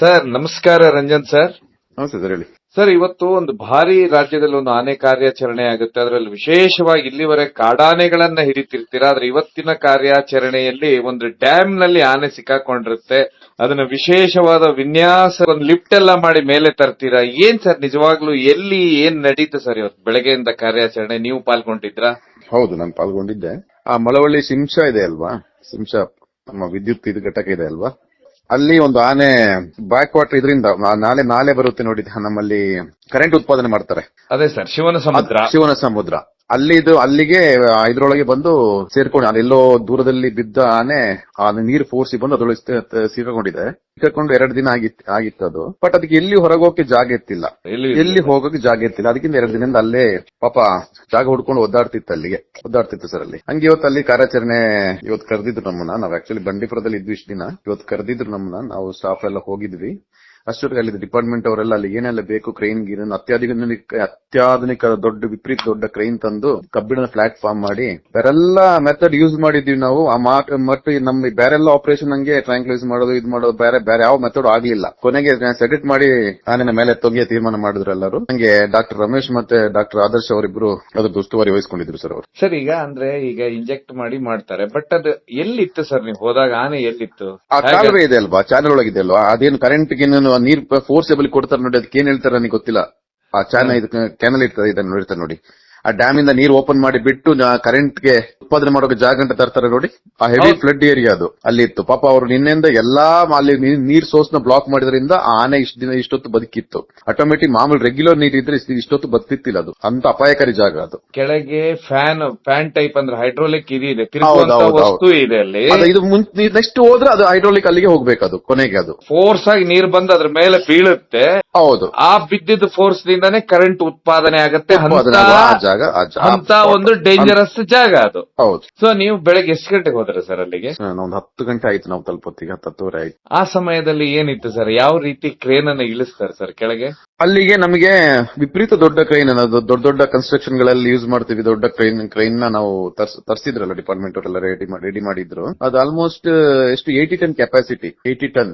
Sir ನಮಸ್ಕಾರ Ranjan sir. ನಮಸ್ತೆ sir ಹೇಳಿ. ಸರ್ ಇವತ್ತು ಒಂದು ಭಾರಿ ರಾಜ್ಯದಲ್ಲಿ ಒಂದು ಆನೆ ಕಾರ್ಯಾಚರಣೆ ಆಗುತ್ತೆ. ಅದರಲ್ಲಿ ವಿಶೇಷವಾಗಿ ಇಲ್ಲಿವರೆಗೆ ಕಾಡಾನೆಗಳನ್ನ ಹಿಡಿತಿರ್ತೀರಾ? ಆದ್ರೆ ಇವತ್ತಿನ ಕಾರ್ಯಾಚರಣೆಯಲ್ಲಿ ಒಂದು ಡ್ಯಾಮ್ನಲ್ಲಿ ಆನೆ ಸಿಕ್ಕಾಕೊಂಡಿರುತ್ತೆ. ಅದನ್ನ ವಿಶೇಷವಾದ ವಿನ್ಯಾಸ ಒಂದು ಲಿಫ್ಟ್ ಎಲ್ಲ ಮಾಡಿ ಮೇಲೆ ತರ್ತೀರಾ? ಏನ್ ಸರ್ ನಿಜವಾಗ್ಲೂ ಎಲ್ಲಿ ಏನ್ ನಡೀತು ಸರ್ ಇವತ್ತು ಬೆಳಗ್ಗೆಯಿಂದ ಕಾರ್ಯಾಚರಣೆ? ನೀವು ಪಾಲ್ಗೊಂಡಿದ್ರಾ? ಹೌದು ನಾನು ಪಾಲ್ಗೊಂಡಿದ್ದೆ. ಆ ಮಳವಳ್ಳಿ ಸಿಂಶ ಇದೆ ಅಲ್ವಾ? ಸಿಂಶ ನಮ್ಮ ವಿದ್ಯುತ್ ಇದು ಘಟಕ ಇದೆ ಅಲ್ವಾ? ಅಲ್ಲಿ ಒಂದು ಆನೆ ಬ್ಯಾಕ್ ವಾಟರ್ ಇದರಿಂದ ನಾಳೆ ನಾಳೆ ಬರುತ್ತೆ ನೋಡಿ ನಮ್ಮಲ್ಲಿ ಕರೆಂಟ್ ಉತ್ಪಾದನೆ ಮಾಡ್ತಾರೆ. ಅದೇ ಸರ್ ಶಿವನ ಸಮುದ್ರ. ಶಿವನ ಸಮುದ್ರ. ಅಲ್ಲಿ ಇದು ಅಲ್ಲಿಗೆ ಇದ್ರೊಳಗೆ ಬಂದು ಸೇರ್ಕೊಂಡು ಅಲ್ಲೆಲ್ಲೋ ದೂರದಲ್ಲಿ ಬಿದ್ದ ಆನೆ ಆ ನೀರು ಫೋರ್ಸಿ ಬಂದು ಅದ್ರೊಳಗೆ ಸೀರ್ಕೊಂಡಿದೆ ಸಿಕ್ಕಾಕೊಂಡಿದೆ ಸಿಕ್ಕಾಕೊಂಡು ಎರಡು ದಿನ ಆಗಿತ್ತು ಆಗಿತ್ತು ಅದು. ಬಟ್ ಅದಕ್ಕೆ ಎಲ್ಲಿ ಹೊರಗೋಕೆ ಜಾಗ ಇತ್ತಿಲ್ಲ ಎಲ್ಲಿ ಎಲ್ಲಿ ಹೋಗೋಕೆ ಜಾಗ ಇರ್ತಿಲ್ಲ. ಅದಕ್ಕಿಂತ ಎರಡು ದಿನದಿಂದ ಅಲ್ಲೇ ಪಾಪ ಜಾಗ ಹುಡ್ಕೊಂಡು ಒದ್ದಾಡ್ತಿತ್ತು ಅಲ್ಲಿಗೆ. ಒದ್ದಾಡ್ತಿತ್ತು ಸರ್ ಅಲ್ಲಿ. ಹಂಗೆ ಇವತ್ತು ಅಲ್ಲಿ ಕಾರ್ಯಾಚರಣೆ ಇವತ್ತು ಕರೆದಿದ್ರು ನಮ್ಮನ್ನ. ನಾವು ಆಕ್ಚುಲಿ ಬಂಡೀಪುರದಲ್ಲಿ ಇದ್ವಿ ಇಷ್ಟು ದಿನ. ಇವತ್ತು ಕರೆದಿದ್ರು ನಮ್ಮನ್ನ. ನಾವು ಸ್ಟಾಫ್ ಎಲ್ಲ ಹೋಗಿದ್ವಿ. ಅಷ್ಟೊತ್ತಿಗೆ ಅಲ್ಲಿ ಡಿಪಾರ್ಟ್ಮೆಂಟ್ ಅವರೆಲ್ಲ ಅಲ್ಲಿ ಏನೆಲ್ಲ ಬೇಕು ಕ್ರೈನ್ ಗಿರನ್ ಅತ್ಯಾಧುನಿಕ ಅತ್ಯಾಧುನಿಕ ದೊಡ್ಡ ವಿಪರೀತ ದೊಡ್ಡ ಕ್ರೈನ್ ತಂದು ಕಬ್ಬಿಣದ ಪ್ಲಾಟ್ಫಾರ್ಮ್ ಮಾಡಿ ಬೇರೆಲ್ಲ ಮೆಥಡ್ ಯೂಸ್ ಮಾಡಿದ್ವಿ ನಾವು. ಆ ಮಾರ್ಕ್ ಮತ್ತು ನಮ್ಮ ಬೇರೆಲ್ಲ ಆಪರೇಷನ್ ಹಂಗೆ ಟ್ರಾಂಕ್ಲೈಸ್ ಮಾಡೋದು ಇದು ಮಾಡೋದು ಬೇರೆ ಬೇರೆ ಯಾವ ಮೆಥಡ್ ಆಗ್ಲಿಲ್ಲ. ಕೊನೆಗೆ ಸೆಡಿಟ್ ಮಾಡಿ ಆನೆನ ಮೇಲೆ ತೊಂಗೆ ತೀರ್ಮಾನ ಮಾಡಿದ್ರು ಎಲ್ಲರೂ. ಹಂಗೆ ಡಾಕ್ಟರ್ ರಮೇಶ್ ಮತ್ತೆ ಡಾಕ್ಟರ್ ಆದರ್ಶ್ ಅವರಿಬ್ರು ಅದ್ರ ಉಸ್ತುವಾರಿ ವಹಿಸಿಕೊಂಡಿದ್ರು ಸರ್ ಅವರು. ಸರ್ ಈಗ ಅಂದ್ರೆ ಈಗ ಇಂಜೆಕ್ಟ್ ಮಾಡಿ ಮಾಡ್ತಾರೆ. ಬಟ್ ಅದು ಎಲ್ಲಿತ್ತು ಸರ್ ನೀವು ಹೋದಾಗ? ಆನೆ ಎಲ್ಲಿತ್ತು? ಆ ಕಾಲುವೆ ಇದೆ ಅಲ್ವಾ? ಚಾನಲ್ ಒಳಗಿದೆ ಅಲ್ವಾ? ಅದೇನು ಕರೆಂಟ್ ನೀರ್ ಫೋರ್ಸೆಬಲ್ ಕೊಡ್ತಾರೆ ನೋಡಿ ಅದಕ್ಕೆ ಏನ್ ಹೇಳ್ತಾರೆ ನನಗೆ ಗೊತ್ತಿಲ್ಲ. ಆ ಚಾನಲ್ ಇದು ಕ್ಯಾನಲ್ ಇರ್ತದೆ ಇದನ್ನ ನೋಡಿರ್ತಾರೆ ನೋಡಿ. ಆ ಡ್ಯಾಮ್ ಇಂದ ನೀರು ಓಪನ್ ಮಾಡಿ ಬಿಟ್ಟು ಕರೆಂಟ್ಗೆ ಉತ್ಪಾದನೆ ಮಾಡೋಕೆ ಜಾಗ ಅಂತ ತರ್ತಾರೆ ನೋಡಿ. ಆ ಹೆವಿ ಫ್ಲಡ್ ಏರಿಯಾ ಅದು. ಅಲ್ಲಿ ಇತ್ತು. ಪಾಪ ಅವರು ನಿನ್ನೆಯಿಂದ ಎಲ್ಲಾ ಅಲ್ಲಿ ನೀರ್ ಸೋರ್ಸ್ನ ಬ್ಲಾಕ್ ಮಾಡಿದ್ರಿಂದ ಆ ಆನೆ ಇಷ್ಟ ದಿನ ಇಷ್ಟೊತ್ತು ಬದುಕಿತ್ತು. ಆಟೋಮೆಟಿಕ್ ಮಾಮೂಲಿ ರೆಗ್ಯುಲರ್ ನೀರ್ ಇದ್ರೆ ಇಷ್ಟೊತ್ತು ಬದುಕಿತ್ತಿಲ್ಲ ಅದು. ಅಂತ ಅಪಾಯಕಾರಿ ಜಾಗ ಅದು. ಕೆಳಗೆ ಫ್ಯಾನ್ ಫ್ಯಾನ್ ಟೈಪ್ ಅಂದ್ರೆ ಹೈಡ್ರೋಲಿಕ್ ಇದು ವಸ್ತು ಇದೆ ಅಲ್ಲಿ. ಇದು ನೆಕ್ಸ್ಟ್ ಹೋದ್ರೆ ಅದು ಹೈಡ್ರೋಲಿಕ್ ಅಲ್ಲಿಗೆ ಹೋಗ್ಬೇಕು ಅದು ಕೊನೆಗೆ ಅದು. ಫೋರ್ಸ್ ಆಗಿ ನೀರ್ ಬಂದು ಅದ್ರ ಮೇಲೆ ಬೀಳುತ್ತೆ. ಹೌದು. ಆ ಬಿದ್ದಿದ್ದ ಫೋರ್ಸ್ ದಿಂದಾನೇ ಕರೆಂಟ್ ಉತ್ಪಾದನೆ ಆಗುತ್ತೆ. ಜಾಗ ಅಂತ ಒಂದು ಡೇಂಜರಸ್ ಜಾಗ ಅದು. ಹೌದು. ಸೊ ನೀವು ಬೆಳಗ್ಗೆ ಎಷ್ಟು ಗಂಟೆಗೆ ಹೋದ್ರೆ ಸರ್ ಅಲ್ಲಿಗೆ? ಒಂದು ಹತ್ತು ಗಂಟೆ ಆಯ್ತು ನಾವು ತಲುಪತ್ತಿಗೆ ಹತ್ತೂವರೆ ಆಯ್ತು. ಆ ಸಮಯದಲ್ಲಿ ಏನಿತ್ತು ಸರ್? ಯಾವ ರೀತಿ ಕ್ರೇನ್ ಅನ್ನ ಇಳಿಸ್ತಾರೆ ಸರ್ ಕೆಳಗೆ? ಅಲ್ಲಿಗೆ ನಮಗೆ ವಿಪರೀತ ದೊಡ್ಡ ಕ್ರೈನ್ ದೊಡ್ಡ ದೊಡ್ಡ ಕನ್ಸ್ಟ್ರಕ್ಷನ್ಗಳಲ್ಲಿ ಯೂಸ್ ಮಾಡ್ತೀವಿ. ದೊಡ್ಡ ಕ್ರೈನ್ ಕ್ರೈನ್ನ ನಾವು ತರಿಸಿದ್ರಲ್ಲ ಡಿಪಾರ್ಟ್ಮೆಂಟ್ ಅವರೆಲ್ಲ ರೆಡಿ ರೆಡಿ ಮಾಡಿದ್ರು. ಅದು ಆಲ್ಮೋಸ್ಟ್ ಎಷ್ಟು eighty ton capacity eighty ton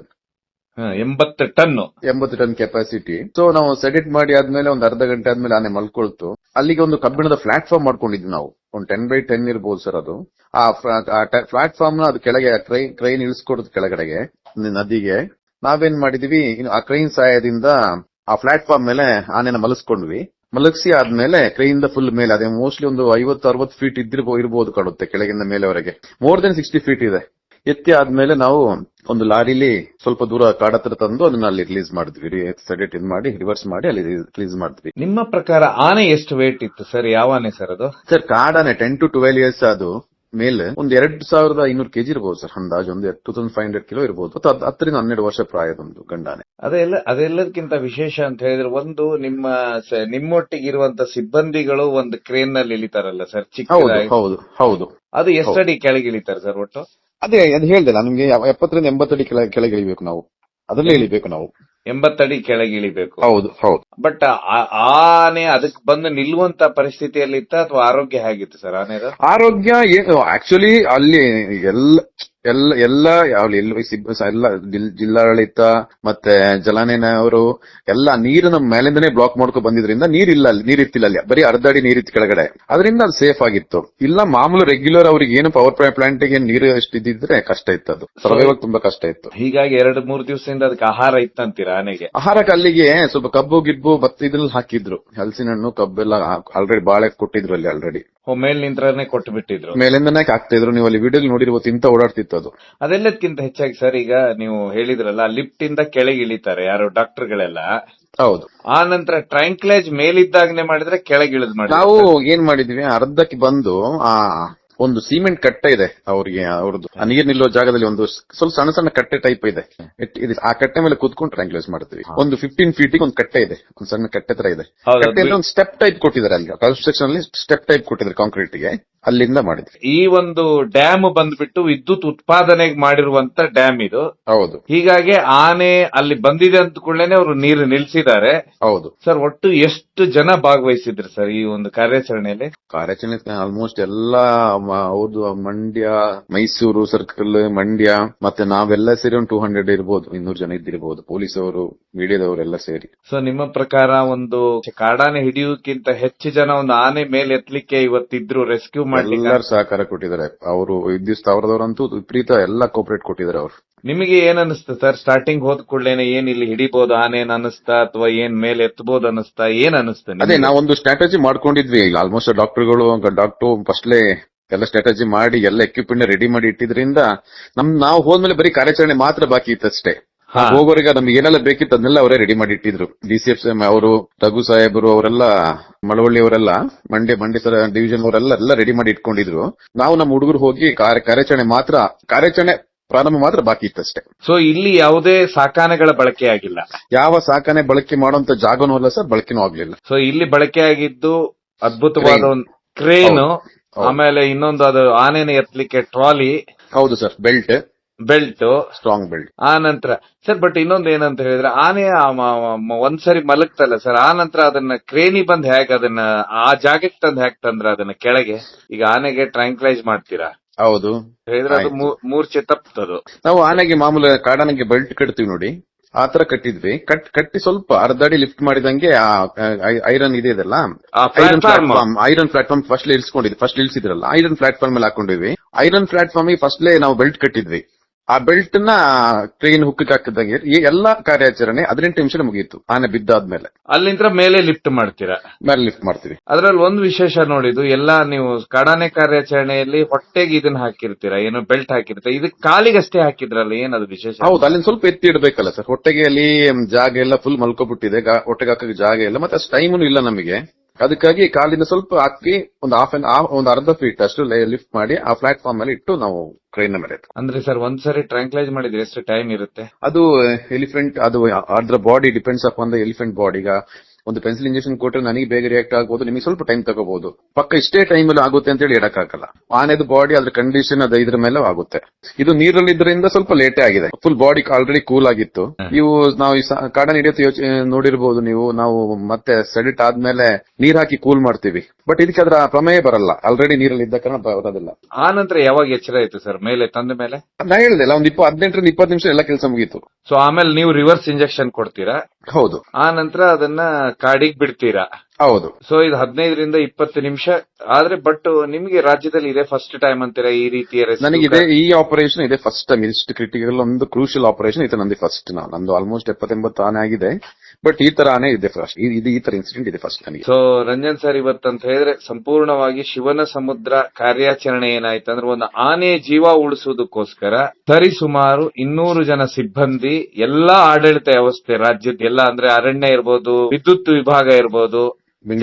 ಎಂಬತ್ತು ಟನ್ ಎಂಬತ್ತು ಟನ್ ಕೆಪಾಸಿಟಿ ಸೊ ನಾವು ಸೆಡಿಟ್ ಮಾಡಿ ಆದ್ಮೇಲೆ ಒಂದು ಅರ್ಧ ಗಂಟೆ ಆದ್ಮೇಲೆ ಆನೆ ಮಲ್ಕೊಳ್ತು. ಅಲ್ಲಿಗೆ ಒಂದು ಕಬ್ಬಿಣದ ಪ್ಲಾಟ್ಫಾರ್ಮ್ ಮಾಡ್ಕೊಂಡಿದ್ವಿ ನಾವು. ಒಂದು ಟೆನ್ ಬೈ ಟೆನ್ ಇರ್ಬೋದು ಸರ್ ಅದು. ಆ ಪ್ಲಾಟ್ಫಾರ್ಮ್ನ ಅದು ಕೆಳಗೆ ಕ್ರೈನ್ ಕ್ರೈನ್ ಇಳಿಸ್ಕೊಡುದು ಕೆಳಗಡೆಗೆ ನದಿಗೆ. ನಾವೇನ್ ಮಾಡಿದೀವಿ ಆ ಕ್ರೈನ್ ಸಹಾಯದಿಂದ ಆ ಪ್ಲಾಟ್ಫಾರ್ಮ್ ಮೇಲೆ ಆನೆನ ಮಲಸ್ಕೊಂಡ್ವಿ. ಮಲಗಿಸಿ ಆದ್ಮೇಲೆ ಕ್ರೈನ್ ಫುಲ್ ಮೇಲೆ, ಅದೇ ಮೋಸ್ಟ್ಲಿ ಒಂದು ಐವತ್ತು, ಅರವತ್ತು ಫೀಟ್ ಇದ್ರೆ ಇರ್ಬೋದು ಕಾಣುತ್ತೆ, ಕೆಳಗಿಂದ ಮೇಲೆವರೆಗೆ. ಮೋರ್ ದೆನ್ ಸಿಕ್ಸ್ಟಿ ಫೀಟ್ ಇದೆ. ಎತ್ತಿ ಆದ್ಮೇಲೆ ನಾವು ಒಂದು ಲಾರಿಲಿ ಸ್ವಲ್ಪ ದೂರ ಕಾಡತ್ರ ತಂದು ಅದನ್ನ ಅಲ್ಲಿ ರಿಲೀಸ್ ಮಾಡಿದ್ವಿ. ಸೆಡೆಟ್ ಇನ್ ಮಾಡಿ ರಿವರ್ಸ್ ಮಾಡಿ ಅಲ್ಲಿ ರಿಲೀಸ್ ಮಾಡಿದ್ವಿ. ನಿಮ್ಮ ಪ್ರಕಾರ ಆನೆ ಎಷ್ಟು ವೇಟ್ ಇತ್ತು ಸರ್? ಯಾವ ಆನೆ ಸರ್ ಅದು? ಸರ್ ಕಾಡಾನೆ ಟೆನ್ ಟು ಟ್ವೆಲ್ ಇಯರ್ಸ್ ಅದು. ಮೇಲೆ ಒಂದ್ ಎರಡ್ ಸಾವಿರದ ಐನೂರು ಕೆಜಿ ಇರಬಹುದು ಸರ್ ಅಂದಾಜು. ಒಂದು two thousand five hundred kilo ಇರಬಹುದು ಹತ್ತರಿಂದ ಹನ್ನೆರಡು ವರ್ಷ ಪ್ರಾಯದೊಂದು ಗಂಡಾನೆ ಅದೆಲ್ಲ ಅದೆಲ್ಲದಕ್ಕಿಂತ ವಿಶೇಷ ಅಂತ ಹೇಳಿದ್ರೆ ಒಂದು ನಿಮ್ಮ ನಿಮ್ಮೊಟ್ಟಿಗೆ ಇರುವಂತ ಸಿಬ್ಬಂದಿಗಳು ಒಂದು ಕ್ರೇನ್ನಲ್ಲಿ ಇಳಿತಾರಲ್ಲ ಸರ್ ಚಿಕ್ಕ ಹೌದು ಹೌದು ಹೌದು. ಅದು ಎಷ್ಟಡಿ ಕೆಳಗೆ ಇಳಿತಾರೆ ಸರ್ ಒಟ್ಟು? ಅದೇ ಅದು ಹೇಳ್ದೆ ನಿಮ್ಗೆ ಎಪ್ಪತ್ತರಿಂದ ಎಂಬತ್ತಡಿ ಕೆಳ- ಕೆಳಗೆ ಇಳಿಬೇಕು ನಾವು ಅದರಲ್ಲೇ ಇಳಿಬೇಕು ನಾವು. ಎಂಬತ್ತಡಿ ಕೆಳಗೆ ಇಳಿಬೇಕು ಹೌದು ಹೌದು. ಬಟ್ ಆನೆ ಅದಕ್ಕೆ ಬಂದು ನಿಲ್ಲುವಂತ ಪರಿಸ್ಥಿತಿಯಲ್ಲಿ ಇತ್ತ ಅಥವಾ ಆರೋಗ್ಯ ಹೇಗಿತ್ತು ಸರ್ ಆನೆ ಆರೋಗ್ಯ ಏನು ಆಕ್ಚುಲಿ ಅಲ್ಲಿ ಎಲ್ಲ ಎಲ್ಲ ಎಲ್ಲ ಯಾವ- ಎಲ್ಲ ಜಿಲ್ಲಾಡಳಿತ ಮತ್ತೆ ಜಲಾನಯನವರು ಎಲ್ಲ ನೀರನ್ನ ಮೇಲಿಂದನೇ ಬ್ಲಾಕ್ ಮಾಡ್ಕೊಂಡು ಬಂದಿದ್ರಿಂದ ನೀರಿಲ್ಲ ಅಲ್ಲಿ ನೀರಿತ್ತಿಲ್ಲ ಅಲ್ಲಿ. ಬರೀ ಅರ್ಧ ಅಡಿ ನೀರಿತ್ತು ಕೆಳಗಡೆ. ಅದರಿಂದ ಅದು ಸೇಫ್ ಆಗಿತ್ತು. ಇಲ್ಲ ಮಾಮೂಲು ರೆಗ್ಯುಲರ್ ಅವ್ರಿಗೆ ಏನು ಪವರ್ ಪ್ಲಾಂಟ್ಗೆ ನೀರು ಎಷ್ಟು ಇದ್ದಿದ್ರೆ ಕಷ್ಟ ಇತ್ತು ಅದು. ಸರ್ವೈವ್ ತುಂಬಾ ಕಷ್ಟ ಇತ್ತು. ಹೀಗಾಗಿ ಎರಡು ಮೂರು ದಿವಸದಿಂದ ಅದಕ್ಕೆ ಆಹಾರ ಇತ್ತಂತೀರಾ ಆನೆಗೆ ಆಹಾರಕ್ಕೆ ಅಲ್ಲಿಗೆ ಸ್ವಲ್ಪ ಕಬ್ಬು ಗಿಬ್ಬು ಭತ್ತ ಇದ್ರಲ್ಲಿ ಹಾಕಿದ್ರು. ಹಲಸಿನ ಹಣ್ಣು ಕಬ್ಬೆಲ್ಲ ಆಲ್ರೆಡಿ ಬಾಳೆ ಕೊಟ್ಟಿದ್ರು ಅಲ್ಲಿ ಆಲ್ರೆಡಿ ಮೇಲ್ ನಿಂತ್ರನೆ ಕೊಟ್ಟು ಬಿಟ್ಟಿದ್ರು ಮೇಲಿಂದನೇ ಹಾಕ್ತಾ ಇದ್ರು ನೀವು ಅಲ್ಲಿ ವಿಡಿಯೋ ನೋಡಿರ್ಬೋದು ಇಂತ ಓಡಾಡ್ತಿತ್ತು ಅದು. ಅದೆಲ್ಲದಕ್ಕಿಂತ ಹೆಚ್ಚಾಗಿ ಸರ್ ಈಗ ನೀವು ಹೇಳಿದ್ರಲ್ಲ ಲಿಫ್ಟ್ ಇಂದ ಕೆಳಗೆ ಇಳಿತಾರೆ ಯಾರು ಡಾಕ್ಟರ್ಗಳೆಲ್ಲ. ಹೌದು. ಆ ನಂತರ ಟ್ರ್ಯಾಂಕ್ಲೇಜ್ ಮೇಲಿದ್ದಾಗನೆ ಮಾಡಿದ್ರೆ ಕೆಳಗೆ ಇಳಿದ್ ಮಾಡಿ ನಾವು ಏನ್ ಮಾಡಿದ್ವಿ ಅರ್ಧಕ್ಕೆ ಬಂದು ಆ ಒಂದು ಸಿಮೆಂಟ್ ಕಟ್ಟೆ ಇದೆ ಅವ್ರಿಗೆ ಅವ್ರದ್ದು. ಆ ನೀರ್ ನಿಲ್ಲೋ ಜಾಗದಲ್ಲಿ ಒಂದು ಸ್ವಲ್ಪ ಸಣ್ಣ ಸಣ್ಣ ಕಟ್ಟೆ ಟೈಪ್ ಇದೆ. ಇಟ್- ಇದು ಆ ಕಟ್ಟೆ ಮೇಲೆ ಕುತ್ಕೊಂಡು ಟ್ರ್ಯಾಂಕ್ಲೇಸ್ ಮಾಡ್ತೀವಿ. ಒಂದು ಫಿಫ್ಟೀನ್ ಫೀಟ್ ಒಂದು ಕಟ್ಟೆ ಇದೆ. ಒಂದು ಸಣ್ಣ ಕಟ್ಟೆ ತರ ಇದೆ. ಹೌದು, ಕಟ್ಟೆ ಅಂದ್ರೆ ಒಂದು ಸ್ಟೆಪ್ ಟೈಪ್ ಕೊಟ್ಟಿದ್ದಾರೆ ಅಲ್ಲಿ. ಕನ್ಸ್ಟ್ರಕ್ಷನ್ ಅಲ್ಲಿ ಸ್ಟೆಪ್ ಟೈಪ್ ಕೊಟ್ಟಿದ್ದಾರೆ ಕಾಂಕ್ರೀಟ್ಗೆ. ಅಲ್ಲಿಂದ ಮಾಡಿದ್ವಿ ಈ ಒಂದು ಡ್ಯಾಮ್ ಬಂದ್ಬಿಟ್ಟು ವಿದ್ಯುತ್ ಉತ್ಪಾದನೆಗೆ ಮಾಡಿರುವಂತ ಡ್ಯಾಮ್ ಇದು. ಹೌದು. ಹೀಗಾಗಿ ಆನೆ ಅಲ್ಲಿ ಬಂದಿದೆ ಅಂತ ಕೂಡಲೇ ಅವರು ನೀರು ನಿಲ್ಸಿದ್ದಾರೆ. ಹೌದು. ಸರ್ ಒಟ್ಟು ಎಷ್ಟು ಜನ ಭಾಗವಹಿಸಿದ್ರು ಸರ್ ಈ ಒಂದು ಕಾರ್ಯಾಚರಣೆಯಲ್ಲಿ? ಕಾರ್ಯಾಚರಣೆ ಆಲ್ಮೋಸ್ಟ್ ಎಲ್ಲಾ ಮ- ಹೌದು ಮಂಡ್ಯ ಮೈಸೂರು ಸರ್ಕಲ್ ಮಂಡ್ಯ ಮತ್ತೆ ನಾವೆಲ್ಲ ಸೇರಿ ಒಂದು ಟೂ ಹಂಡ್ರೆಡ್ ಇರ್ಬೋದು ಇನ್ನೂರು ಜನ ಇದ್ದಿರಬಹುದು ಪೊಲೀಸ್ ಅವರು ಮೀಡಿಯಾದವರೆಲ್ಲ ಸೇರಿ. ಸೊ ನಿಮ್ಮ ಪ್ರಕಾರ ಒಂದು ಕಾಡಾನೆ ಹಿಡಿಯೋಕ್ಕಿಂತ ಹೆಚ್ಚು ಜನ ಒಂದು ಆನೆ ಮೇಲೆ ಎತ್ತಲಿಕ್ಕೆ ಇವತ್ತಿದ್ರು ರೆಸ್ಕ್ಯೂ ಎಲ್ಲರೂ ಸಹಕಾರ ಕೊಟ್ಟಿದ್ದಾರೆ. ಅವರು ವಿದ್ಯುತ್ ಸ್ಥಾವರದವರಂತೂ ವಿಪರೀತ ಎಲ್ಲ ಕೋಪರೇಟ್ ಕೊಟ್ಟಿದ್ದಾರೆ ಅವರು. ನಿಮಗೆ ಏನ್ ಅನಿಸ್ತಾ ಸರ್? ಸ್ಟಾರ್ಟಿಂಗ್ ಹೋದ ಕೂಡಲೇನೆ ಏನ್ ಇಲ್ಲಿ ಹಿಡಿಬಹುದು ಆನೇನ್ ಅನಿಸ್ತಾ ಅಥವಾ ಏನ್ ಮೇಲೆ ಎತ್ತಬಹುದು ಅನಿಸ್ತಾ ಏನ್ ಅನಿಸ್ತಾ ನಿಮ್ಗೆ? ಅದೇ ನಾವೊಂದು ಸ್ಟ್ರಾಟಜಿ ಮಾಡ್ಕೊಂಡಿದ್ವಿ. ಆಲ್ಮೋಸ್ಟ್ ಡಾಕ್ಟರ್ಗಳು ಡಾಕ್ಟರ್ ಫಸ್ಟ್ಲೇ ಎಲ್ಲ ಸ್ಟ್ರಾಟಜಿ ಮಾಡಿ ಎಲ್ಲ ಎಕ್ವಿಪ್ಮೆಂಟ್ ರೆಡಿ ಮಾಡಿ ಇಟ್ಟಿದ್ರಿಂದ ನಮ್ ನಾವು ಹೋದ್ಮೇಲೆ ಬರೀ ಕಾರ್ಯಾಚರಣೆ ಮಾತ್ರ ಬಾಕಿ ಇತ್ತಷ್ಟೇ. ಹೋಗೋರಿಗೆ ನಮ್ಗೆ ಏನೆಲ್ಲ ಬೇಕಿತ್ತು ಅದನ್ನೆಲ್ಲ ಅವರೇ ರೆಡಿ ಮಾಡಿ ಇಟ್ಟಿದ್ರು. ಡಿ ಸಿ ಎಫ್ ಅವರು ತಗು ಸಾಹೇಬರು ಅವರೆಲ್ಲ ಮಳವಳ್ಳಿ ಅವರೆಲ್ಲ ಮಂಡ್ಯ ಮಂಡ್ಯ ಸರ ಡಿವಿಷನ್ ಅವರೆಲ್ಲ ಎಲ್ಲ ರೆಡಿ ಮಾಡಿ ಇಟ್ಕೊಂಡಿದ್ರು. ನಾವು ನಮ್ಮ ಹುಡುಗರು ಹೋಗಿ ಕಾರ್ಯ- ಕಾರ್ಯಾಚರಣೆ ಮಾತ್ರ ಕಾರ್ಯಾಚರಣೆ ಪ್ರಾರಂಭ ಮಾತ್ರ ಬಾಕಿ ಇತ್ತಷ್ಟೇ ಸೊ ಇಲ್ಲಿ ಯಾವುದೇ ಸಾಕಾನೆಗಳ ಬಳಕೆ ಆಗಿಲ್ಲ. ಯಾವ ಸಾಕಾನೆ ಬಳಕೆ ಮಾಡುವಂತ ಜಾಗನೂ ಅಲ್ಲ ಸರ್ ಬಳಕೆನೂ ಆಗ್ಲಿಲ್ಲ. ಸೊ ಇಲ್ಲಿ ಬಳಕೆ ಆಗಿದ್ದು ಅದ್ಭುತವಾದ ಒಂದು ಕ್ರೇನ್. ಆಮೇಲೆ ಇನ್ನೊಂದು ಅದು ಆನೆನ ಎತ್ತಲಿಕ್ಕೆ ಟ್ರಾಲಿ ಹೌದು sir belt belt strong belt ಆ ನಂತರ ಸರ್ ಬಟ್ ಇನ್ನೊಂದು ಏನಂತ ಹೇಳಿದ್ರೆ ಆನೆ ಆ ಒಂದ್ಸರಿ ಮಲಗ್ತಲ್ಲ ಸರ್ ಆ ನಂತರ ಅದನ್ನ ಕ್ರೇನಿ ಬಂದ್ ಹೇಗ್ ಅದನ್ನ ಆ ಜಾಗಕ್ಕೆ ತಂದ್ ಹೇಗ್ ತಂದ್ರ ಅದನ್ನ ಕೆಳಗೆ? ಈಗ ಆನೆಗೆ ಟ್ರ್ಯಾಂಕ್ಲೈಸ್ ಮಾಡ್ತೀರಾ? ಹೌದು. ಹೇಳಿದ್ರೆ ಅದು ಮೂರ್ಛೆ ತಪ್ಪದು ನಾವು ಆನೆಗೆ ಮಾಮೂಲಿ ಕಾಡಾನೆಗೆ ಬೆಲ್ಟ್ ಕಟ್ತೀವಿ ನೋಡಿ. ಆ ತರ ಕಟ್ಟಿದ್ವಿ. ಕಟ್ ಕಟ್ಟಿ ಸ್ವಲ್ಪ ಅರ್ಧ ಅಡಿ ಲಿಫ್ಟ್ ಮಾಡಿದಂಗೆ ಐರನ್ ಇದೆ ಇದೆಲ್ಲ. ಆ iron platform iron platform first ಇಳಿಸ್ಕೊಂಡಿದ್ವಿ. First ಇಳಿಸಿದ್ರಲ್ಲ ಐರನ್ ಪ್ಲಾಟ್ಫಾರ್ಮ್ ಮೇಲೆ ಹಾಕೊಂಡಿದ್ವಿ. ಐರನ್ ಪ್ಲಾಟ್ಫಾರ್ಮ್ ಫಸ್ಟ್ಲೇ ನಾವು ಬೆಲ್ಟ್ ಕಟ್ಟಿದ್ವಿ. ಆ ಬೆಲ್ಟ್ನ ಟ್ರೈನ್ ಹುಕ್ಕಕ್ಕೆ ಹಾಕಿದಂಗೆ ಈ ಎಲ್ಲಾ ಕಾರ್ಯಾಚರಣೆ ಹದಿನೆಂಟು ನಿಮಿಷ ಮುಗಿಯಿತು. ಆನೆ ಬಿದ್ದಾದ್ಮೇಲೆ. ಅಲ್ಲಿಂದ ಮೇಲೆ ಲಿಫ್ಟ್ ಮಾಡ್ತೀರಾ? ಮೇಲೆ ಲಿಫ್ಟ್ ಮಾಡ್ತೀವಿ. ಅದ್ರಲ್ಲಿ ಒಂದು ವಿಶೇಷ ನೋಡಿದ್ದು ಎಲ್ಲಾ ನೀವು ಕಡಾನೆ ಕಾರ್ಯಾಚರಣೆಯಲ್ಲಿ ಹೊಟ್ಟೆಗೆ ಇದನ್ನ ಹಾಕಿರ್ತೀರಾ? ಏನು ಬೆಲ್ಟ್ ಹಾಕಿರ್ತೀರಾ? ಇದು ಕಾಲಿಗಷ್ಟೇ ಹಾಕಿದ್ರಲ್ಲ ಏನದು ವಿಶೇಷ? ಹೌದು ಅಲ್ಲಿಂದ ಸ್ವಲ್ಪ ಎತ್ತಿ ಇಡಬೇಕಲ್ಲ ಸರ್. ಹೊಟ್ಟೆಗೆ ಅಲ್ಲಿ ಜಾಗ ಎಲ್ಲ ಫುಲ್ ಮಲ್ಕೋಬಿಟ್ಟಿದೆ. ಹೊಟ್ಟೆಗೆ ಹಾಕಕ್ಕೆ ಜಾಗ ಇಲ್ಲ. ಮತ್ತೆ ಅಷ್ಟು ಟೈಮು ಇಲ್ಲ ನಮಗೆ. ಅದಕ್ಕಾಗಿ ಕಾಲಿನ ಸ್ವಲ್ಪ ಹಾಕಿ ಒಂದು ಹಾಫ್ ಅನ್ ಒಂದು ಅರ್ಧ ಫೀಟ್ ಅಷ್ಟು ಲಿಫ್ಟ್ ಮಾಡಿ ಆ ಪ್ಲಾಟ್ಫಾರ್ಮ್ ಮೇಲೆ ಇಟ್ಟು ನಾವು ಟ್ರೈನ್ ಮೇಲೆ ಎತ್ತು. ಅಂದ್ರೆ ಸರ್ ಒಂದ್ಸರಿ ಟ್ರಾಂಕ್ಲೈಸ್ ಮಾಡಿದ್ರೆ ಎಷ್ಟು ಟೈಮ್ ಇರುತ್ತೆ ಅದು ಎಲಿಫೆಂಟ್ ಅದು ಅದ್ರ body depends on the elephant body ಈಗ ಒಂದು ಪೆನ್ಸಿಲ್ ಇಂಜೆಕ್ಷನ್ ಕೊಟ್ಟರೆ ನನಗೆ ಬೇಗ ರಿಯಾಕ್ಟ್ ಆಗ್ಬೋದು ನಿಮಗೆ ಸ್ವಲ್ಪ ಟೈಮ್ ತಗೋಬಹುದು ಪಕ್ಕ ಇಷ್ಟೇ ಟೈಮ್ ಅಲ್ಲಿ ಆಗುತ್ತೆ ಅಂತ ಹೇಳಿ ಹೇಳಕ್ಕಾಗಲ್ಲ ಆನೆದು ಬಾಡಿ ಅದ್ರ ಕಂಡೀಷನ್ ಅದ ಇದ್ರ ಮೇಲೆ ಆಗುತ್ತೆ. ಇದು ನೀರಲ್ಲಿ ಇದ್ರಿಂದ ಸ್ವಲ್ಪ ಲೇಟೇ ಆಗಿದೆ. ಫುಲ್ ಬಾಡಿ ಆಲ್ರೆಡಿ ಕೂಲ್ ಆಗಿತ್ತು. ನೀವು ನಾವು ಹಿಡಿಯೋದು ಯೋಚನೆ ನೋಡಿರ್ಬೋದು ನೀವು. ನಾವು ಮತ್ತೆ ಸೆಡಿಟ್ ಆದ್ಮೇಲೆ ನೀರ್ ಹಾಕಿ ಕೂಲ್ ಮಾಡ್ತೀವಿ. ಬಟ್ ಇದಕ್ಕೆ ಅದರ ಪ್ರಮೇಯ ಬರಲ್ಲ. ಆಲ್ರೆಡಿ ನೀರಲ್ಲಿ ಇದ್ದ ಕಾರಣ ಬರೋದಿಲ್ಲ. ಆ ನಂತರ ಯಾವಾಗ ಎಚ್ಚರ ಆಯ್ತು ಸರ್? ಮೇಲೆ ತಂದ ಮೇಲೆ? ನಾ ಹೇಳಿದೆ ಒಂದು ಇಪ್ಪ ಹದಿನೆಂಟರಿಂದ ಇಪ್ಪತ್ತು ನಿಮಿಷ ಎಲ್ಲ ಕೆಲಸ ಮುಗೀತು. ಸೊ ಆಮೇಲೆ ನೀವು ರಿವರ್ಸ್ ಇಂಜೆಕ್ಷನ್ ಕೊಡ್ತೀರಾ? ಹೌದು. ಆ ನಂತರ ಅದನ್ನ ಕಾಡಿಗೆ ಬಿಡ್ತೀರಾ? ಹೌದು. ಸೊ ಇದು ಹದಿನೈದರಿಂದ ಇಪ್ಪತ್ತು ನಿಮಿಷ. ಆದ್ರೆ ಬಟ್ ನಿಮ್ಗೆ ರಾಜ್ಯದಲ್ಲಿ ಇದೆ ಫಸ್ಟ್ ಟೈಮ್ ಅಂತೀರಾ ಈ ರೀತಿಯ ನನಗೆ ಈ ಆಪರೇಷನ್ ಇದೆ ಫಸ್ಟ್ ಟೈಮ್ ಇಷ್ಟು ಕ್ರಿಟಿಕಲ್ ಒಂದು ಕ್ರೂಷಿಯಲ್ ಆಪರೇಷನ್ ಇದೆ ನಂದು ಫಸ್ಟ್ ನಾ ನಂದು ಆಲ್ಮೋಸ್ಟ್ ಎಪ್ಪತ್ತೆಂಬತ್ತು ಆನೆ ಆಗಿದೆ. ಬಟ್ ಈ ತರ ಆನೆ ಇದೆ ಫಸ್ಟ್ ಇದು ಈ ತರ ಇನ್ಸಿಡೆಂಟ್ ಇದೆ ಫಸ್ಟ್ ನನಗೆ. ಸೊ ರಂಜನ್ ಸರ್ ಇವತ್ತಂತ ಹೇಳಿದ್ರೆ ಸಂಪೂರ್ಣವಾಗಿ ಶಿವನ ಸಮುದ್ರ ಕಾರ್ಯಾಚರಣೆ ಏನಾಯ್ತು ಅಂದ್ರೆ ಒಂದು ಆನೆ ಜೀವ ಉಳಿಸುವುದಕ್ಕೋಸ್ಕರ ಸರಿಸುಮಾರು ಇನ್ನೂರು ಜನ ಸಿಬ್ಬಂದಿ ಎಲ್ಲಾ ಆಡಳಿತ ವ್ಯವಸ್ಥೆ ರಾಜ್ಯದ ಎಲ್ಲ ಅಂದ್ರೆ ಅರಣ್ಯ ಇರ್ಬೋದು ವಿದ್ಯುತ್ ವಿಭಾಗ ಇರ್ಬೋದು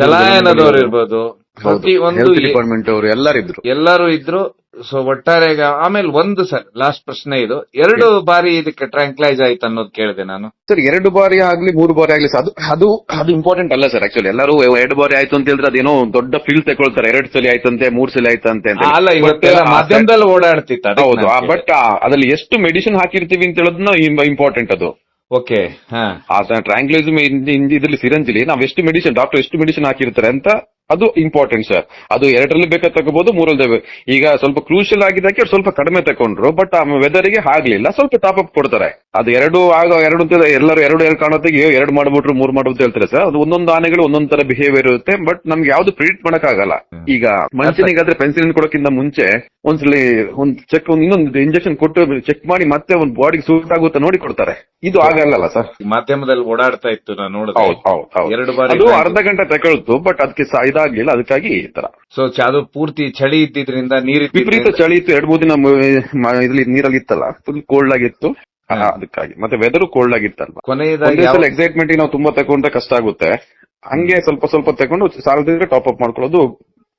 ಜಲಾಯನದವರು ಇರ್ಬೋದು. ಪ್ರತಿ ಒಂದು ಡಿಪಾರ್ಟ್ಮೆಂಟ್ ಅವರು ಎಲ್ಲರಿದ್ರು ಎಲ್ಲರೂ ಇದ್ರು. ಸೊ ಒಟ್ಟಾರೆ ಆಮೇಲೆ ಒಂದು ಸರ್ ಲಾಸ್ಟ್ ಪ್ರಶ್ನೆ ಇದು. ಎರಡು ಬಾರಿ ಇದಕ್ಕೆ ಟ್ರಾಂಕ್ಲೈಸ್ ಆಯ್ತು ಅನ್ನೋದು ಕೇಳಿದೆ ನಾನು. ಸರ್ ಎರಡು ಬಾರಿ ಆಗ್ಲಿ ಮೂರು ಬಾರಿ ಆಗ್ಲಿ ಅದು ಅದು ಅದು ಇಂಪಾರ್ಟೆಂಟ್ ಅಲ್ಲ ಸರ್ ಆಕ್ಚುಲಿ ಎಲ್ಲರೂ ಎರಡು ಬಾರಿ ಆಯ್ತು ಅಂತ ಹೇಳಿದ್ರೆ ಅದೇನೋ ದೊಡ್ಡ ಫೀಲ್ ತಗೊಳ್ತಾರೆ. ಎರಡು ಸಲ ಆಯ್ತಂತೆ ಮೂರ್ ಸಲ ಆಯ್ತಂತೆ ಅಲ್ಲ ಇವತ್ತೆಲ್ಲ ಮಾಧ್ಯಮದಲ್ಲಿ ಓಡಾಡ್ತಿತ್ತು ಹೌದು. ಬಟ್ ಅದ್ರಲ್ಲಿ ಎಷ್ಟು ಮೆಡಿಸಿನ್ ಹಾಕಿರ್ತೀವಿ ಅಂತ ಹೇಳೋದನ್ನ ಇಂಪಾರ್ಟೆಂಟ್ ಅದು. ಓಕೆ ಹಾ. ಆ ಟ್ರ್ಯಾಂಕ್ಲೈಸಮ್ ಇದ್ರಲ್ಲಿ ಸಿರಂಜಿಲಿ ನಾವ್ ಎಷ್ಟು ಮೆಡಿಸಿನ್ ಡಾಕ್ಟರ್ ಎಷ್ಟು ಮೆಡಿಸಿನ್ ಹಾಕಿರ್ತಾರೆ ಅಂತ ಅದು ಇಂಪಾರ್ಟೆಂಟ್ ಸರ್ ಅದು ಎರಡರಲ್ಲಿ ಬೇಕಾದ್ರೆ ತಗೋಬಹುದು ಮೂರಲ್ಲಿ ಈಗ ಸ್ವಲ್ಪ ಕ್ರೂಷಿಯಲ್ ಆಗಿದ್ದಕ್ಕೆ ಸ್ವಲ್ಪ ಕಡಿಮೆ ತಗೊಂಡ್ರು ಬಟ್ ಆ ವೆದರ್ಗೆ ಆಗ್ಲಿಲ್ಲ ಸ್ವಲ್ಪ ಟಾಪ್ ಅಪ್ ಕೊಡ್ತಾರೆ. ಅದು ಎರಡು ಆಗ ಎರಡು ಅಂತ ಎಲ್ಲರೂ ಎರಡು ಎರಡು ಕಾಣೋತ್ತಿಗೆ ಎರಡು ಮಾಡ್ಬಿಟ್ರು ಮೂರ್ ಮಾಡ್ಬಿಟ್ಟು ಹೇಳ್ತಾರೆ ಸರ್ ಅದು ಒಂದೊಂದು ಆನೆಗಳು ಒಂದೊಂದ್ ತರ ಬಿಹೇವಿಯರ್ ಇರುತ್ತೆ ಬಟ್ ನಮ್ಗೆ ಯಾವ್ದು ಪ್ರಿಡಿಕ್ಟ್ ಮಾಡಕ್ ಆಗಲ್ಲ ಈಗ ಮನುಷ್ಯನಿಗಾದ್ರೆ ಪೆನ್ಸಿಲಿನ್ ಕೊಡೋಕ್ಕಿಂತ ಮುಂಚೆ ಒಂದ್ಸಲಿ ಒಂದ್ ಚೆಕ್ ಒಂದ್ ಇನ್ನೊಂದು ಇಂಜೆಕ್ಷನ್ ಕೊಟ್ಟು ಚೆಕ್ ಮಾಡಿ ಮತ್ತೆ ಒಂದ್ ಬಾಡಿಗೆ ಸೂಟ್ ಆಗುತ್ತಾ ನೋಡಿ ಕೊಡ್ತಾರೆ. ಇದು ಆಗಲ್ಲ ಸರ್ ಮಾಧ್ಯಮದಲ್ಲಿ ಓಡಾಡ್ತಾ ಇತ್ತು ನಾನು ನೋಡಿದೆ. ಹೌದು ಹೌದು ಹೌದು. ಎರಡು ಬಾರಿ ಅರ್ಧ ಗಂಟೆ ತಗೊಳ್ತು ಬಟ್ ಅದಕ್ಕೆ ಇದಾಗ್ಲಿಲ್ಲ ಅದಕ್ಕಾಗಿ ಈ ತರ. ಸೊ ಅದು ಪೂರ್ತಿ ಚಳಿ ಇದ್ದಿದ್ರಿಂದ ನೀರು ವಿಪರೀತ ಚಳಿ ಇತ್ತು ಎರಡು ಮೂರು ದಿನ ಇದ್ರಲ್ಲಿ ನೀರಲ್ಲಿ ಇತ್ತಲ್ಲ ಫುಲ್ ಕೋಲ್ಡ್ ಆಗಿತ್ತು ಅದಕ್ಕಾಗಿ. ಮತ್ತೆ ವೆದರ್ ಕೋಲ್ಡ್ ಆಗಿತ್ತಲ್ವಾ ಕೊನೆಯದಾಗಿ ಎಕ್ಸೈಟ್ಮೆಂಟ್ ನಾವು ತುಂಬಾ ತಗೊಂಡ್ರೆ ಕಷ್ಟ ಆಗುತ್ತೆ. ಹಂಗೆ ಸ್ವಲ್ಪ ಸ್ವಲ್ಪ ತಗೊಂಡು ಸಾಲದಿದ್ರೆ ಟಾಪ್ ಅಪ್ ಮಾಡ್ಕೊಳ್ಳೋದು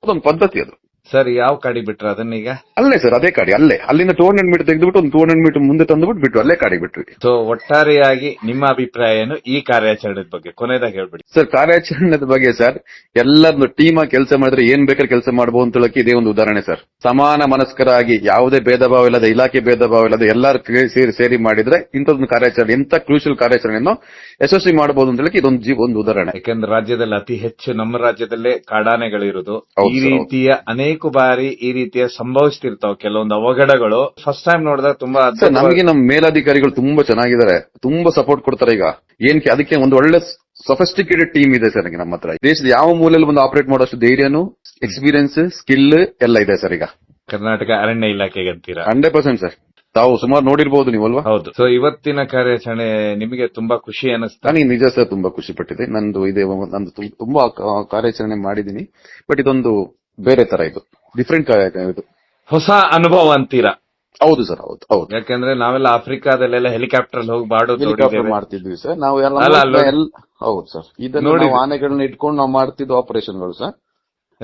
ಅದೊಂದು ಪದ್ಧತಿ ಅದು. ಸರ್ ಯಾವ ಕಾಡಿ ಬಿಟ್ರ ಅದನ್ನ ಈಗ ಅಲ್ಲೇ ಸರ್ ಅದೇ ಕಾಡಿ ಅಲ್ಲೇ. ಅಲ್ಲಿಂದ ಟೂ ಹಂಡ್ರೆಡ್ ಮೀಟರ್ ತೆಗೆದುಬಿಟ್ಟು ಒಂದು ಟೂ ಹಂಡ್ರೆಡ್ ಮೀಟರ್ ಮುಂದೆ ತಂದುಬಿಟ್ಟು ಬಿಟ್ಟು ಅಲ್ಲೇ ಕಾಡಿ ಬಿಟ್ವಿ. ಸೊ ಒಟ್ಟಾರೆಯಾಗಿ ನಿಮ್ಮ ಅಭಿಪ್ರಾಯ ಏನು ಈ ಕಾರ್ಯಾಚರಣೆ ಬಗ್ಗೆ ಕೊನೆಯದಾಗಿ ಹೇಳ್ಬಿಡಿ. ಸರ್ ಕಾರ್ಯಾಚರಣೆ ಬಗ್ಗೆ ಸರ್ ಎಲ್ಲರನ್ನು ಟೀಮ್ ಆಗಿ ಕೆಲಸ ಮಾಡಿದ್ರೆ ಏನ್ ಬೇಕಾದ್ರೆ ಕೆಲಸ ಮಾಡಬಹುದು ಅಂತ ಹೇಳಕ್ಕೆ ಇದೇ ಒಂದು ಉದಾಹರಣೆ ಸರ್. ಸಮಾನ ಮನಸ್ಕರಾಗಿ ಯಾವುದೇ ಭೇದ ಭಾವ ಇಲ್ಲದೆ ಇಲಾಖೆ ಭೇದ ಭಾವ ಇಲ್ಲದೆ ಎಲ್ಲರೂ ಸೇರಿ ಸೇರಿ ಮಾಡಿದ್ರೆ ಇಂಥದೊಂದು ಕಾರ್ಯಾಚರಣೆ ಎಂತ ಕ್ರೂಷಿಯಲ್ ಕಾರ್ಯಾಚರಣೆಯನ್ನು ಯಶಸ್ವಿ ಮಾಡಬಹುದು ಅಂತ ಹೇಳಕ್ಕೆ ಇದೊಂದು ಜೀವ ಒಂದು ಉದಾಹರಣೆ. ಯಾಕಂದ್ರೆ ರಾಜ್ಯದಲ್ಲಿ ಅತಿ ಹೆಚ್ಚು ನಮ್ಮ ರಾಜ್ಯದಲ್ಲೇ ಕಾಡಾನೆಗಳಿರುವುದು ಈ ರೀತಿಯ ಅನೇಕ ಬಾರಿ ಈ ರೀತಿಯ ಸಂಭವಿಸ್ತಿರ್ತಾವ ಕೆಲವೊಂದು ಅವಘಡಗಳು. ಫಸ್ಟ್ ಟೈಮ್ ನೋಡಿದ್ರೆ ತುಂಬಾ ಸರ್ ನಮಗೆ ನಮ್ಮ ಮೇಲಾಧಿಕಾರಿಗಳು ತುಂಬಾ ಚೆನ್ನಾಗಿದ್ದಾರೆ. ತುಂಬಾ ಸಪೋರ್ಟ್ ಕೊಡ್ತಾರೆ ಈಗ. ಏನಕ್ಕೆ ಅದಕ್ಕೆ ಒಂದು ಒಳ್ಳೆ ಸೊಫಿಸ್ಟಿಕೇಟೆಡ್ ಟೀಮ್ ಇದೆ ಸರ್ ನಮ್ಮ ಹತ್ರ. ದೇಶದ ಯಾವ ಮೂಲೆಯಲ್ಲಿ ಒಂದು ಆಪರೇಟ್ ಮಾಡೋಷ್ಟು ಧೈರ್ಯನು ಎಕ್ಸ್ಪೀರಿಯನ್ಸ್ ಸ್ಕಿಲ್ ಎಲ್ಲ ಇದೆ ಸರ್ ಈಗ. ಕರ್ನಾಟಕ ಅರಣ್ಯ ಇಲಾಖೆಗೆ ಅಂತೀರಾ? Hundred percent sir. ತಾವು ಸುಮಾರು ನೋಡಿರ್ಬೋದು ನೀವಲ್ವಾ? ಹೌದು. ಸೊ ಇವತ್ತಿನ ಕಾರ್ಯಾಚರಣೆ ನಿಮಗೆ ತುಂಬಾ ಖುಷಿ ಅನಿಸ್ತಾ ನನಗೆ ನಿಜ ಸರ್ ತುಂಬಾ ಖುಷಿ ಪಟ್ಟಿದೆ. ನಂದು ಇದೆ ನಂದು ತುಂಬಾ ಕಾರ್ಯಾಚರಣೆ ಮಾಡಿದೀನಿ ಬಟ್ ಇದೊಂದು ಬೇರೆ ತರ ಇದು. ಡಿಫ್ರೆಂಟ್ ಇದು. ಹೊಸ ಅನುಭವ ಅಂತೀರಾ? ಹೌದು ಸರ್ ಹೌದು ಹೌದು. ಯಾಕಂದ್ರೆ ನಾವೆಲ್ಲ ಆಫ್ರಿಕಾದಲ್ಲೆಲ್ಲ ಹೆಲಿಕಾಪ್ಟರ್ ಹೋಗಿ ಬಾಡೋದು ಹೆಲಿಕಾಪ್ಟರ್ ನೋಡಿದ್ದೇವೆ. ಮಾಡ್ತಿದ್ವಿ ಸರ್. ನಾವು ಎಲ್ಲ ಅಲ್ಲ, ಅಲ್ಲ. ಎಲ್ಲ- ಹೌದು ಸರ್. ಇದನ್ನ ನೋಡಿ. ನಾವು ಆನೆಗಳನ್ನ ಇಟ್ಕೊಂಡು ನಾವು ಮಾಡ್ತಿದ್ದ ಆಪರೇಷನ್ಗಳು ಸರ್.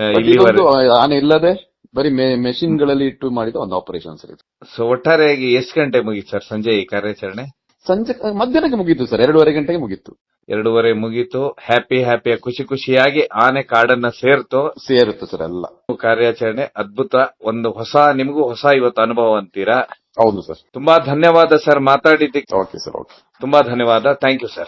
ಆ, But ಇಲ್ಲಿವರೆಗೆ ಇದೊಂದು ಆನೆ ಇಲ್ಲದೆ ಬರೀ ಮೆಷಿನ್ಗಳಲ್ಲಿ ಇಟ್ಟು ಮಾಡಿದ ಒಂದು ಆಪರೇಷನ್ ಸರ್ ಇದು. ಸೊ ಒಟ್ಟಾರೆಯಾಗಿ ಎಷ್ಟು ಗಂಟೆ ಮುಗೀತು ಸರ್ ಸಂಜೆ ಈ ಕಾರ್ಯಾಚರಣೆ? ಸಂಜೆ ಮಧ್ಯಾಹ್ನಕ್ಕೆ ಮುಗೀತು ಸರ್. ಎರಡೂವರೆ ಗಂಟೆಗೆ ಮುಗೀತು. ಎರಡೂವರೆ ಮುಗೀತು. ಹ್ಯಾಪಿ ಹ್ಯಾಪಿ ಖುಷಿ ಖುಷಿಯಾಗಿ ಆನೆ ಕಾಡನ್ನ ಸೇರ್ತು. ಸೇರುತ್ತೆ ಸರ್ ಎಲ್ಲ. ಕಾರ್ಯಾಚರಣೆ ಅದ್ಭುತ ಒಂದು ಹೊಸ ನಿಮಗೂ ಹೊಸ ಇವತ್ತು ಅನುಭವ ಅಂತೀರಾ? ಹೌದು ಸರ್. ತುಂಬಾ ಧನ್ಯವಾದ ಸರ್ ಮಾತಾಡಿದ್ದಕ್ಕೆ. ಓಕೆ ಸರ್ ಓಕೆ ತುಂಬಾ ಧನ್ಯವಾದ. Thank you sir